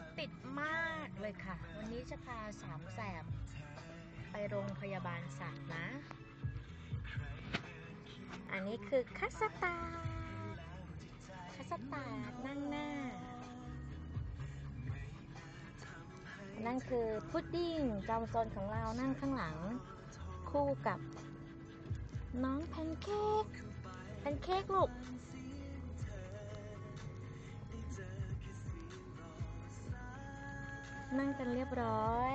ถติดมากเลยค่ะ วันนี้จะพาสามแสบ ไปโรงพยาบาลสัตว์นะ อันนี้คือคัสตาร์คัสตาร์นั่งหน้า นั่นคือพุดดิ้งจอมโซนของเรานั่งข้างหลัง คู่กับ น้องแพนเค้กแพนเค้กลูก นั่งกันเรียบร้อย